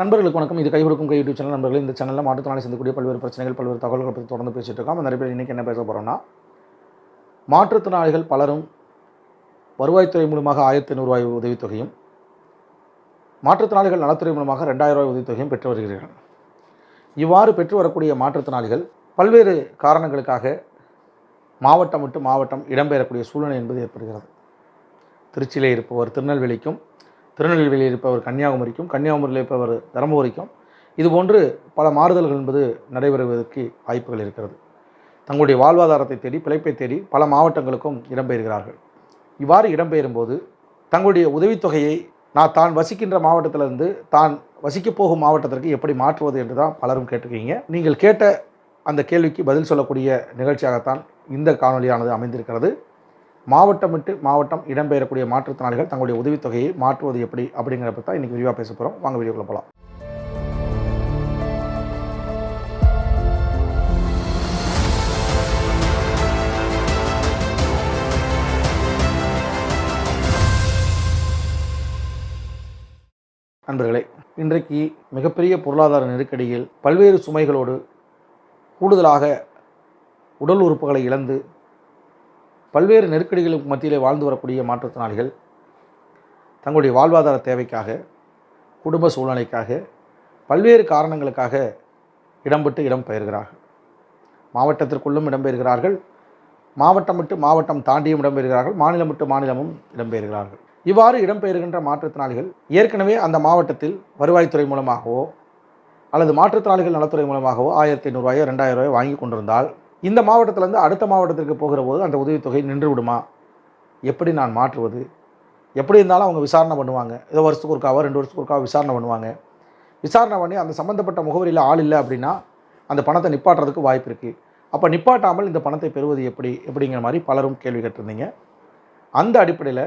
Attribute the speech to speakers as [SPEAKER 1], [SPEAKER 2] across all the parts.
[SPEAKER 1] நண்பர்களுக்கு வணக்கம். இது கைவிடுக்கும் கை யூடியூப் சேனல் நண்பர்கள். இந்த சேனலில் மாற்றுத்திறனாளி சந்திக்கக்கூடிய பல்வேறு பிரச்சனைகள் பல்வேறு தகவல்களை பற்றி தொடர்ந்து பேசிட்டு இருக்கோம். நிறைய பேர் இன்றைக்கி என்ன பேச போகிறோம்னா மாற்றுத்திறனாளிகள் பலரும் வருவாய்த்துறை மூலமாக ஆயிரத்தி ஐநூறுரூவாய் உதவித்தொகையும் மாற்றுத்திறனாளிகள் நலத்துறை மூலமாக ரெண்டாயிரம் ரூபாய் உதவித்தொகையும் பெற்று வருகிறார்கள். இவ்வாறு பெற்று வரக்கூடிய மாற்றுத்திறனாளிகள் பல்வேறு காரணங்களுக்காக மாவட்டம் விட்டு மாவட்டம் இடம்பெறக்கூடிய சூழ்நிலை என்பது ஏற்படுகிறது. திருச்சியிலே இருப்பவர் திருநெல்வேலிக்கும் திருநெல்வேலியில் இருப்பவர் கன்னியாகுமரிக்கும் கன்னியாகுமரியில் இருப்பவர் தருமபுரிக்கும். இதுபோன்று பல மாறுதல்கள் என்பது நடைபெறுவதற்கு வாய்ப்புகள் இருக்கிறது. தங்களுடைய வாழ்வாதாரத்தை தேடி பிழைப்பை தேடி பல மாவட்டங்களுக்கும் இடம்பெயர்கிறார்கள். இவ்வாறு இடம்பெயரும்போது தங்களுடைய உதவித்தொகையை நான் தான் வசிக்கின்ற மாவட்டத்திலிருந்து தான் வசிக்கப் போகும் மாவட்டத்திற்கு எப்படி மாற்றுவது என்று தான் பலரும் கேட்டிருக்கீங்க. நீங்கள் கேட்ட அந்த கேள்விக்கு பதில் சொல்லக்கூடிய நிகழ்ச்சியாகத்தான் இந்த காணொலியானது அமைந்திருக்கிறது. மாவட்டம் விட்டு மாவட்டம் இடம்பெயரக்கூடிய மாற்றுத்திறனாளிகள் தங்களுடைய உதவித்தொகையை மாற்றுவது எப்படி அப்படிங்கிறத பற்றி தான் இன்றைக்கி விரிவாக பேச போகிறோம் வாங்க வீடியோக்குள்ள போகலாம் நண்பர்களே இன்றைக்கு மிகப்பெரிய பொருளாதார நெருக்கடியில் பல்வேறு சுமைகளோடு கூடுதலாக உடல் உறுப்புகளை இழந்து பல்வேறு நெருக்கடிகளுக்கு மத்தியிலே வாழ்ந்து வரக்கூடிய மாற்றுத்திறனாளிகள் தங்களுடைய வாழ்வாதார தேவைக்காக குடும்ப சூழ்நிலைக்காக பல்வேறு காரணங்களுக்காக இடம்பெற்று இடம்பெயர்கிறார்கள். இடம் பெயர்கிறார்கள் மாவட்டத்திற்குள்ளும் இடம்பெயர்கிறார்கள். மாவட்டம் விட்டு மாவட்டம் தாண்டியும் இடம்பெறுகிறார்கள் மாநிலம் விட்டு மாநிலமும் இடம்பெயர்கிறார்கள். இவ்வாறு இடம்பெயர்கின்ற மாற்றுத்திறனாளிகள் ஏற்கனவே அந்த மாவட்டத்தில் வருவாய்த்துறை மூலமாகவோ அல்லது மாற்றுத்திறனாளிகள் நலத்துறை மூலமாகவோ ஆயிரத்தி ஐநூறுரூவாயோ ரெண்டாயிரம் ரூபாயோ வாங்கி கொண்டிருந்தால் இந்த மாவட்டத்திலேருந்து அடுத்த மாவட்டத்திற்கு போகிற போது அந்த உதவித்தொகை நின்று விடுமா எப்படி நான் மாற்றுவது? எப்படி இருந்தாலும் அவங்க விசாரணை பண்ணுவாங்க. ஏதோ வருஷத்துக்கு ஒருக்காவோ ரெண்டு வருஷத்துக்கு ஒருக்காவோ விசாரணை பண்ணுவாங்க. விசாரணை பண்ணி அந்த சம்மந்தப்பட்ட முகவரியில் ஆள் இல்லை அப்படின்னா அந்த பணத்தை நிப்பாட்டுறதுக்கு வாய்ப்பு இருக்குது அப்போ நிப்பாட்டாமல் இந்த பணத்தை பெறுவது எப்படி? எப்படிங்கிற மாதிரி பலரும் கேள்வி கேட்டிருந்தீங்க. அந்த அடிப்படையில்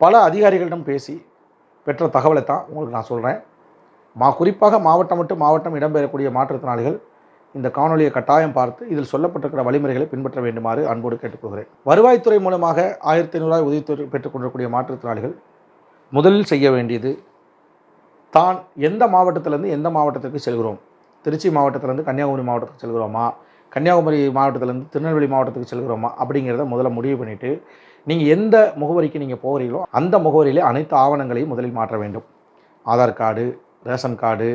[SPEAKER 1] பல அதிகாரிகளிடம் பேசி பெற்ற தகவலை தான் உங்களுக்கு நான் சொல்கிறேன் மா குறிப்பாக மாவட்டம் விட்டு மாவட்டம் இடம்பெறக்கூடிய மாற்றுத்திறனாளிகள் இந்த காணொலியை கட்டாயம் பார்த்து இதில் சொல்லப்பட்டிருக்கிற வழிமுறைகளை பின்பற்ற வேண்டுமாறு அன்போடு கேட்டுக்கொள்கிறேன். வருவாய்த்துறை மூலமாக ஆயிரத்தி ஐநூறுரூவாய் உதவித்தொகை பெற்றுக்கொண்டிருக்கக்கூடிய மாற்றுத்திறனாளிகள் முதலில் செய்ய வேண்டியது தான் எந்த மாவட்டத்திலேருந்து எந்த மாவட்டத்திற்கு செல்கிறோம்? திருச்சி மாவட்டத்திலேருந்து கன்னியாகுமரி மாவட்டத்துக்கு செல்கிறோமா? கன்னியாகுமரி மாவட்டத்திலேருந்து திருநெல்வேலி மாவட்டத்துக்கு செல்கிறோமா? அப்படிங்கிறத முதல்ல முடிவு பண்ணிவிட்டு நீங்கள் எந்த முகவரிக்கு நீங்கள் போகிறீங்களோ அந்த முகவரியிலே அனைத்து ஆவணங்களையும் முதலில் மாற்ற வேண்டும். ஆதார் கார்டு ரேஷன் கார்டு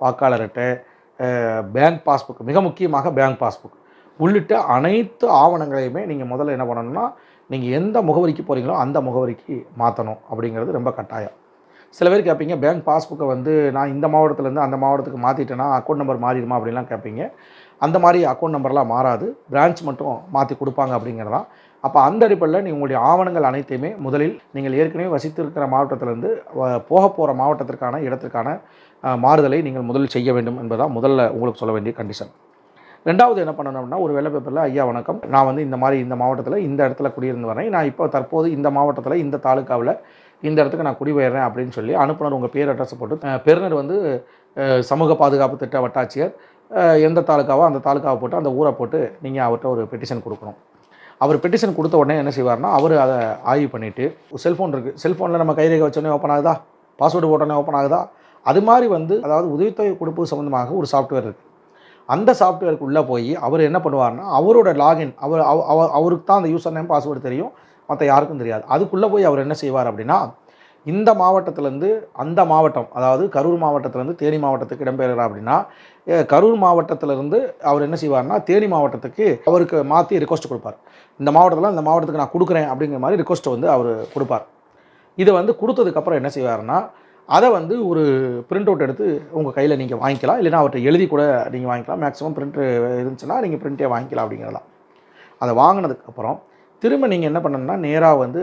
[SPEAKER 1] வாக்காளர் அட்டை பேங்க் பாஸ்புக் மிக முக்கியமாக பேங்க் பாஸ்புக் உள்ளிட்ட அனைத்து ஆவணங்களையுமே நீங்கள் முதல்ல என்ன பண்ணணும்னா நீங்கள் எந்த முகவரிக்கு போகிறீங்களோ அந்த முகவரிக்கு மாற்றணும் அப்படிங்கிறது ரொம்ப கட்டாயம். சில பேர் கேட்பீங்க பேங்க் பாஸ்புக்கை வந்து நான் இந்த மாவட்டத்துலேருந்து அந்த மாவட்டத்துக்கு மாற்றிட்டேன்னா அக்கௌண்ட் நம்பர் மாறிடுமா? அப்படின்லாம் கேட்பீங்க. அந்த மாதிரி அக்கௌண்ட் நம்பர்லாம் மாறாது. பிரான்ச் மட்டும் மாற்றி கொடுப்பாங்க அப்படிங்கிறதான். அப்போ அந்த அடிப்படையில் நீங்கள் உங்களுடைய ஆவணங்கள் அனைத்தையுமே முதலில் நீங்கள் ஏற்கனவே வசித்திருக்கிற மாவட்டத்திலேருந்து போக போகிற மாவட்டத்திற்கான இடத்திற்கான மாறுதலை நீங்கள் முதலில் செய்ய வேண்டும் என்பதான் முதல்ல உங்களுக்கு சொல்ல வேண்டிய கண்டிஷன் ரெண்டாவது என்ன பண்ணணும்னா ஒரு வெள்ளை பேப்பரில் ஐயா வணக்கம். நான் வந்து இந்த மாதிரி இந்த மாவட்டத்தில் இந்த இடத்துல குடியிருந்து வரேன். நான் இப்போ தற்போது இந்த மாவட்டத்தில் இந்த தாலுக்காவில் இந்த இடத்துக்கு நான் குடிபெயர்றேன் அப்படின்னு சொல்லி அனுப்புனர் உங்கள் பேர் அட்ரஸ் போட்டு பெருநர் வந்து சமூக பாதுகாப்பு திட்ட வட்டாட்சியர் எந்த தாலுக்காவோ அந்த தாலுக்காவை போட்டு அந்த ஊரை போட்டு நீங்கள் அவர்கிட்ட ஒரு பெட்டிஷன் கொடுக்கணும். அவர் பெட்டிஷன் கொடுத்த உடனே என்ன செய்வார்னா அவர் அதை ஆய்வு பண்ணிவிட்டு செல்ஃபோன் இருக்குது செல்ஃபோனில் நம்ம கைரேகை வச்சோடனே ஓப்பன் ஆகுதா? பாஸ்வேர்டு போட்டோன்னே ஓப்பன் ஆகுதா? அது மாதிரி வந்து அதாவது உதவித்தொகை கொடுப்பது சம்மந்தமாக ஒரு சாஃப்ட்வேர் இருக்குது அந்த சாஃப்ட்வேருக்கு உள்ளே போய் அவர் என்ன பண்ணுவார்னா அவரோட லாகின் அவர் அவ- அவ- அவருக்கு தான் அந்த யூசர் நேம் பாஸ்வேர்டு தெரியும். மற்ற யாருக்கும் தெரியாது. அதுக்குள்ளே போய் அவர் என்ன செய்வார் அப்படின்னா இந்த மாவட்டத்திலேருந்து அந்த மாவட்டம் அதாவது கரூர் மாவட்டத்திலேருந்து தேனி மாவட்டத்துக்கு இடம்பெறுகிறார் அப்படின்னா கரூர் மாவட்டத்திலேருந்து அவர் என்ன செய்வார்னா தேனி மாவட்டத்துக்கு அவருக்கு மாற்றி ரிக்வஸ்ட் கொடுப்பார். இந்த மாவட்டத்தில் இந்த மாவட்டத்துக்கு நான் கொடுக்குறேன் அப்படிங்கிற மாதிரி ரிக்வஸ்ட் வந்து அவர் கொடுப்பார். இதை வந்து கொடுத்ததுக்கப்புறம் என்ன செய்வாருன்னா அதை வந்து ஒரு பிரிண்ட் அவுட் எடுத்து உங்கள் கையில் நீங்கள் வாங்கிக்கலாம். இல்லைன்னா அவர்கிட்ட எழுதி கூட நீங்கள் வாங்கிக்கலாம். மேக்ஸிமம் பிரிண்ட் இருந்துச்சுன்னா நீங்கள் பிரிண்ட்டே வாங்கிக்கலாம் அப்படிங்கிறதான் அதை வாங்கினதுக்கப்புறம் திரும்ப நீங்கள் என்ன பண்ணணும்னா நேராக வந்து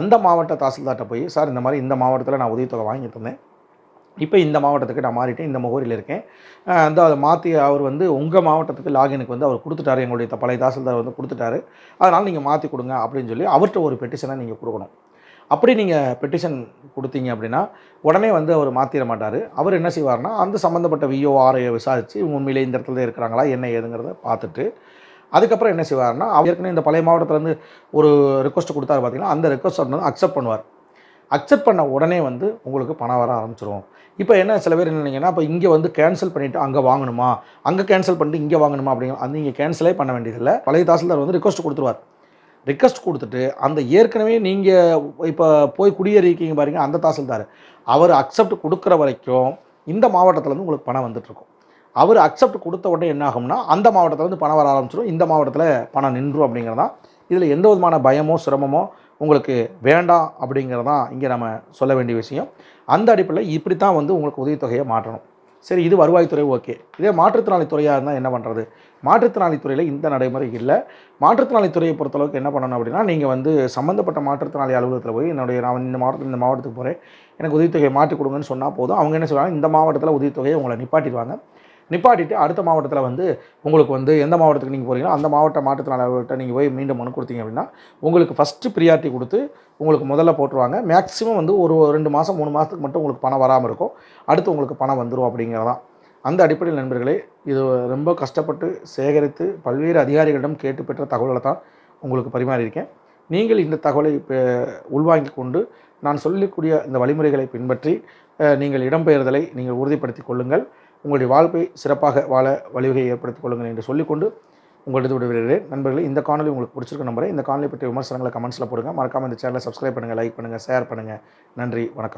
[SPEAKER 1] அந்த மாவட்ட தாசில்தார்கிட்ட போய் சார் இந்த மாதிரி இந்த மாவட்டத்தில் நான் உதவித்தொகை வாங்கிட்டு இருந்தேன் இப்போ இந்த மாவட்டத்துக்கு நான் மாறிட்டேன். இந்த முகவரியில் இருக்கேன். அந்த அதை மாற்றி அவர் வந்து உங்கள் மாவட்டத்துக்கு லாகினுக்கு வந்து அவர் கொடுத்துட்டாரு. எங்களுடைய பழைய தாசில்தார் வந்து கொடுத்துட்டாரு. அதனால் நீங்கள் மாற்றி கொடுங்க அப்படின்னு சொல்லி அவர்கிட்ட ஒரு பெட்டிஷனை நீங்கள் கொடுக்கணும். அப்படி நீங்கள் பெட்டிஷன் கொடுத்தீங்க அப்படின்னா உடனே வந்து அவர் மாற்றிட மாட்டார். அவர் என்ன செய்வார்னா அந்த சம்மந்தப்பட்ட விஓ ஆரையை விசாரித்து உண்மையிலே இந்த இடத்துல இருக்கிறாங்களா? என்ன ஏதுங்கிறத பார்த்துட்டு அதுக்கப்புறம் என்ன செய்வார்னா அவர் ஏற்கனவே இந்த பழைய மாவட்டத்துலேருந்து ஒரு ரிக்வஸ்ட் கொடுத்தாரு பார்த்தீங்கன்னா அந்த ரிக்வஸ்ட் வந்து அக்செப்ட் பண்ணுவார். அக்செப்ட் பண்ண உடனே வந்து உங்களுக்கு பணம் வர ஆரம்பிச்சிரும். இப்போ என்ன சில பேர் என்னன்னீங்கன்னா இப்போ இங்கே வந்து கேன்சல் பண்ணிவிட்டு அங்கே வாங்கணுமா அங்கே கேன்சல் பண்ணிட்டு இங்கே வாங்கணுமா அப்படிங்கிற அது நீங்கள் கேன்சலே பண்ண வேண்டியதில்லை. பழைய தாசில்தார் வந்து ரிக்வஸ்ட் கொடுத்துருவார். ரிக்வஸ்ட் கொடுத்துட்டு அந்த ஏற்கனவே நீங்கள் இப்போ போய் குடியேறிக்கீங்க பாருங்கள் அந்த தாசில்தார். அவர் அக்செப்ட் கொடுக்குற வரைக்கும் இந்த மாவட்டத்துலேருந்து உங்களுக்கு பணம் வந்துட்டுருக்கும் அவர் அக்செப்ட் கொடுத்த உடனே என்ன ஆகும்னா அந்த மாவட்டத்தில் வந்து பணம் வர ஆரம்பிச்சிடும் இந்த மாவட்டத்தில் பணம் நின்றும் அப்படிங்கிறதான். இதில் எந்த விதமான பயமோ சிரமமோ உங்களுக்கு வேண்டாம் அப்படிங்கிறதான் இங்கே நம்ம சொல்ல வேண்டிய விஷயம். அந்த அடிப்படையில் இப்படி தான் வந்து உங்களுக்கு உதவித்தொகையை மாற்றணும். சரி இது வருவாய்த்துறை ஓகே. இதே மாற்றுத்திறனாளி துறையாக இருந்தால் என்ன பண்ணுறது மாற்றுத்திறனாளி துறையில் இந்த நடைமுறை இல்லை. மாற்றுத்திறனாளி துறையை பொறுத்தளவுக்கு என்ன பண்ணணும் அப்படின்னா நீங்கள் வந்து சம்மந்தப்பட்ட மாற்றுத்திறனாளி அலுவலகத்தில் போய் என்னுடைய நான் இந்த மாவட்டத்தில் இந்த மாவட்டத்துக்கு போகிறேன் எனக்கு உதவித்தொகையை மாற்றி கொடுங்கன்னு சொன்னால் போதும். அவங்க என்ன சொல்லுவாங்க இந்த மாவட்டத்தில் உதவித்தொகையை உங்களை நிப்பாட்டிடுவாங்க. நிப்பாட்டிட்டு அடுத்த மாவட்டத்தில் வந்து உங்களுக்கு வந்து எந்த மாவட்டத்துக்கு நீங்கள் போகிறீங்களோ அந்த மாவட்ட மாற்றுத்திறனாளிகள்கிட்ட நீங்கள் போய் மீண்டும் மனு கொடுத்தீங்க அப்படின்னா உங்களுக்கு ஃபஸ்ட்டு ப்ரியாரிட்டி கொடுத்து உங்களுக்கு முதல்ல போட்டுருவாங்க. மேக்ஸிமம் வந்து ஒரு ரெண்டு மாதம் மூணு மாதத்துக்கு மட்டும் உங்களுக்கு பணம் வராமல் இருக்கும். அடுத்து உங்களுக்கு பணம் வந்துடும் அப்படிங்கிறதான். அந்த அடிப்படையில் நண்பர்களே இது ரொம்ப கஷ்டப்பட்டு சேகரித்து பல்வேறு அதிகாரிகளிடம் கேட்டு பெற்ற தகவலை தான் உங்களுக்கு பரிமாறியிருக்கேன். நீங்கள் இந்த தகவலை பெ- உள்வாங்கிக் கொண்டு நான் சொல்லக்கூடிய இந்த வழிமுறைகளை பின்பற்றி நீங்கள் இடம்பெயர்தலை நீங்கள் உறுதிப்படுத்திக் கொள்ளுங்கள். உங்களுடைய வாழ்க்கை சிறப்பாக வாழ வழிவகை ஏற்படுத்திக் கொள்ளுங்கள் என்று சொல்லிக்கொண்டு உங்களது விடுவிடுகிறேன் நண்பர்களே இந்த காணொலி உங்களுக்கு பிடிச்சிருக்க நம்புறேன். இந்த காணொலி பற்றிய விமர்சனங்களை கமெண்ட்ஸில் போடுங்க. மறக்காமல் இந்த சேனலை சப்ஸ்கிரைப் பண்ணுங்கள் லைக் பண்ணுங்கள் ஷேர் பண்ணுங்கள் நன்றி வணக்கம்.